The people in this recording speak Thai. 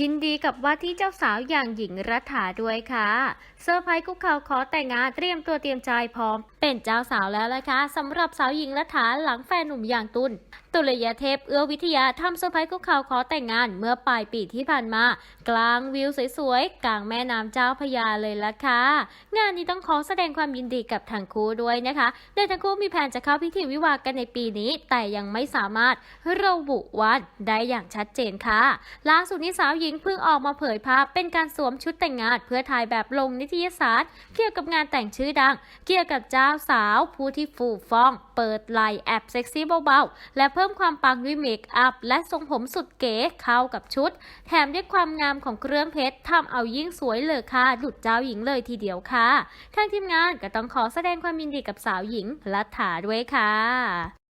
ยินดีกับว่าที่เจ้าสาวอย่างหญิงรัฐาด้วยค่ะเซอร์ไพรส์คุกเข่าขอแต่งงานเตรียมตัวเตรียมใจพร้อม เป็นเจ้าสาวแล้วนะคะสำหรับสาวหญิงรัฐาหลังแฟนหนุ่มอย่างตุลตุลยเทพเอื้อวิทยาทำเซอร์ไพรส์คุกเข่าขอแต่งงานเมื่อปลายปีที่ผ่านมา กลางวิวสวยๆ กลางแม่น้ำเจ้าพยาเลยละค่ะ งานนี้ต้องขอแสดงความยินดีกับทั้งคู่ด้วยนะคะโดยทั้งคู่มีแผนจะเข้าพิธีวิวากันในปีนี้ แต่ยังไม่สามารถระบุวันได้อย่างชัดเจนค่ะ ล่าสุดนี้สาวหญิงเพิ่งออกมาเผยภาพเป็นการสวมชุดแต่งงาน เพื่อถ่ายแบบลงนิตยสารเกี่ยวกับงานแต่งชื่อดัง เกี่ยวกับเจ้าสาว ผู้ที่ฟูฟ่อง เปิดไหลแอบเซ็กซี่เบาๆ และเพิ่มความปังด้วยเมคอัพ และทรงผมสุดเก๋เข้ากับชุด แถมด้วยความงามของเครื่องเพชรทำเอายิ่งสวยเลยค่ะดุดเจ้าหญิงเลยทีเดียวค่ะ ทางทีมงานก็ต้องขอแสดงความยินดีกับสาวหญิงรัฐาด้วยค่ะ